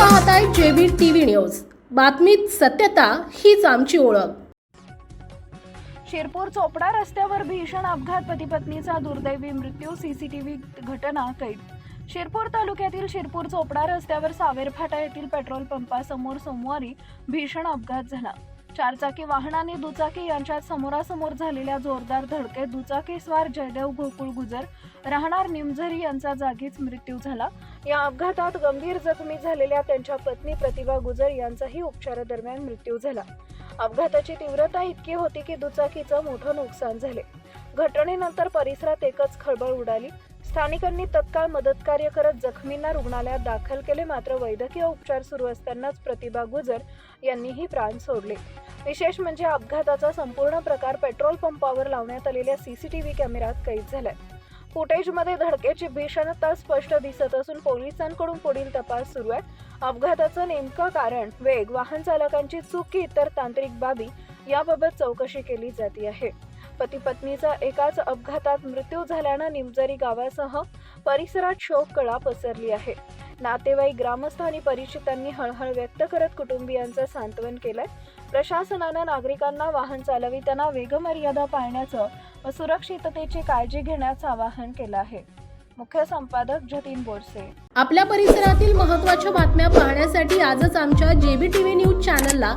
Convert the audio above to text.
पाहत आहे JB TV news. बातमीत सत्यता हीच आमची ओळख. शिरपूर चोपडा रस्त्यावर भीषण अपघात पती पत्नीचा दुर्दैवी मृत्यू सीसीटीव्ही घटना कैद. शिरपूर तालुक्यातील शिरपूर चोपडा रस्त्यावर सावेर फाटा येथील पेट्रोल पंपासमोर सोमवारी भीषण अपघात झाला. चारचाकी वाहन आणि दुचाकी यांच्यात समोरासमोर झालेल्या जोरदार धडकेत दुचाकीस्वार जयदेव गोकुळ गुजर राहणार निमझरी यांचा जागीच मृत्यू झाला. या अपघातात गंभीर जखमी झालेल्या त्यांच्या पत्नी प्रतिभा गुजर यांचाही उपचारादरम्यान मृत्यू झाला. अपघाताची तीव्रता इतकी होती की दुचाकीचं मोठं नुकसान झाले. घटनेनंतर परिसरात एकच खळबळ उडाली. स्थानिकांनी तत्काळ मदतकार्य करत जखमींना रुग्णालयात दाखल केले मात्र वैद्यकीय उपचार सुरू असतानाच प्रतिभा गुजर यांनीही प्राण सोडले. विशेष म्हणजे अपघाताचा संपूर्ण प्रकार पेट्रोल पंपावर लावण्यात आलेल्या सीसीटीव्ही कॅमेऱ्यात कैद झालाय. फुटेजमध्ये धडकेची भीषणता स्पष्ट दिसत असून पोलिसांकडून पुढील तपास सुरू आहे. अपघाताचं नेमकं कारण वेग वाहन चालकांची चूक इतर तांत्रिक बाबी याबाबत चौकशी केली जाते आहे. पती पत्नीचा एकाच अपघातात मृत्यू झाल्यानं निमजरी गावासह परिसरात शोककळा पसरली आहे. नातेवाईक ग्रामस्थ आणि परिचितांनी हळहळ व्यक्त करत कुटुंबियांचं सांत्वन केलंय. प्रशासनानं नागरिकांना वाहन चालविताना वेगमर्यादा पाळण्याचं व सुरक्षिततेची काळजी घेण्याचं आवाहन केलं आहे. मुख्य संपादक जतीन बोरसे. आपल्या परिसरातील महत्त्वाच्या बातम्या पाहण्यासाठी आजच आमच्या जेबी टीव्ही न्यूज चॅनलला